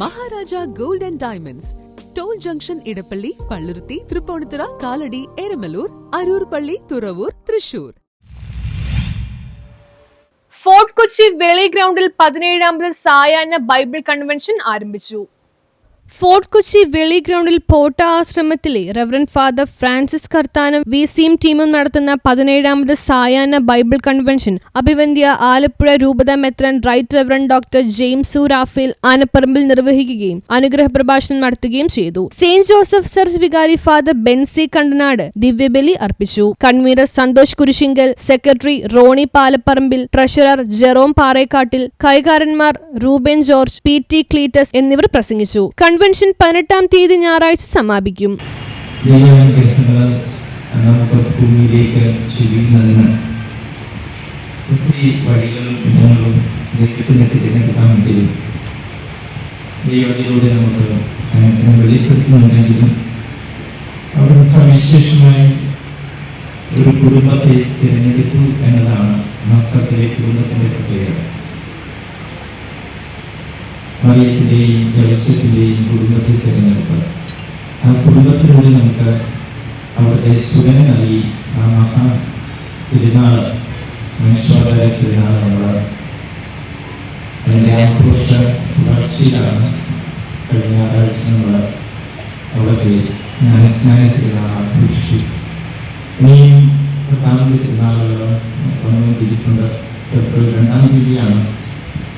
Maharaja gold and diamonds. Toll junction Edappally Palluruthy Tripunithura Kalady Eramalloor Aroor പള്ളി Thuravoor Thrissur. Fort Kochi Veli ഗ്രൗണ്ടിൽ പതിനേഴാമത് സായാഹ്ന Bible convention ആരംഭിച്ചു. ഫോർട്ട് കൊച്ചി വെളി ഗ്രൗണ്ടിൽ പോട്ട ആശ്രമത്തിലെ റവറൻ ഫാദർ ഫ്രാൻസിസ് കർത്താനും വി സിയും ടീമും നടത്തുന്ന പതിനേഴാമത് സായാഹ്ന ബൈബിൾ കൺവെൻഷൻ അഭിവന്ധ്യ ആലപ്പുഴ രൂപത മെത്രൻ right reverend doctor James Raphael Anaparambil നിർവഹിക്കുകയും അനുഗ്രഹ പ്രഭാഷണം നടത്തുകയും ചെയ്തു. സെയിന്റ് ജോസഫ് ചർച്ച് വികാരി ഫാദർ ബെൻസി കണ്ടനാട് ദിവ്യബലി അർപ്പിച്ചു. Convener Santhosh Kurisingal secretary Ronnie Palaparambil treasurer Jerome Parekattil കൈകാരന്മാർ Reuben George P T Cletus എന്നിവർ പ്രസംഗിച്ചു. കൺവെൻഷൻ പതിനെട്ടാം തീയതി ഞായറാഴ്ച സമാപിക്കും. ദൈവാനുഗ്രഹങ്ങൾ നമുക്ക് ഭൂമിയിലേക്ക് ചുരുങ്ങുന്നതിന് ഒത്തിരി വഴികളും ഇടങ്ങളും ദൈവത്തിന് തിരഞ്ഞെടുക്കാമെങ്കിലും ദൈവത്തിലൂടെ നമുക്ക് അതിനെ വെളിപ്പെടുത്തുന്നുണ്ടെങ്കിലും അവിടെ സവിശേഷമായി ഒരു കുടുംബത്തെ തിരഞ്ഞെടുത്തു എന്നതാണ് മാസത്തിലെ കുടുംബത്തിന്റെ പ്രത്യേകത മറിയത്തിന്റെയും ആ കുടുംബത്തിലൂടെ നമുക്ക് അവിടുത്തെ സുഖം നൽകി. ആ മഹാ തിരുനാൾ മനുഷ്യോദര തിരുനാൾ നമ്മൾ അതിന്റെ ആഘോഷ തുടർച്ചയിലാണ് കഴിഞ്ഞ ഞായറാഴ്ച നമ്മൾ അവിടെ ജ്ഞാനസ്നാന തിരുനാൾ ആഘോഷിച്ചു. ഇനിയും പ്രധാനമന്ത്രി തിരുനാളുകൾ വന്നുകൊണ്ടിരിക്കുന്നത് ഫെബ്രുവരി രണ്ടാം തീയതിയാണ്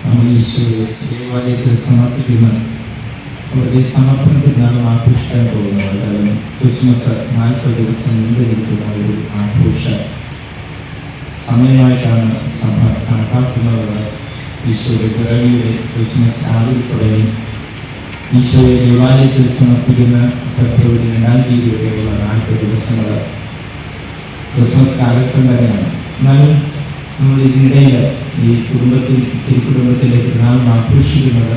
നമ്മൾ ഈശോയെ ദേവാലയത്തിൽ സമർപ്പിക്കുന്ന അവരുടെ സമർപ്പണത്തിനാണ് ആഘോഷിക്കാൻ പോകുന്നത്. അതായത് ക്രിസ്മസ് നാൽപ്പത് ദിവസം നീണ്ടിരിക്കുന്ന ഒരു ആഘോഷ സമയമായിട്ടാണ് സഭ കണക്കാക്കുന്നത്. ഈശോയുടെ പിറവിയുടെ ക്രിസ്മസ് രാവിലെ ഈശോയെ ദേവാലയത്തിൽ സമർപ്പിക്കുന്ന ഫെബ്രുവരി രണ്ടാം തീയതി വരെയുള്ള നാൽപ്പത് ദിവസങ്ങൾ ക്രിസ്മസ് കാലത്തും തന്നെയാണ്. എന്നാലും നമ്മൾ ഇതിനിടയിൽ ഈ കുടുംബത്തിൽ തിരുക്കുടുംബത്തിലെ പെരുന്നാൾ ആഘോഷിക്കുന്നത്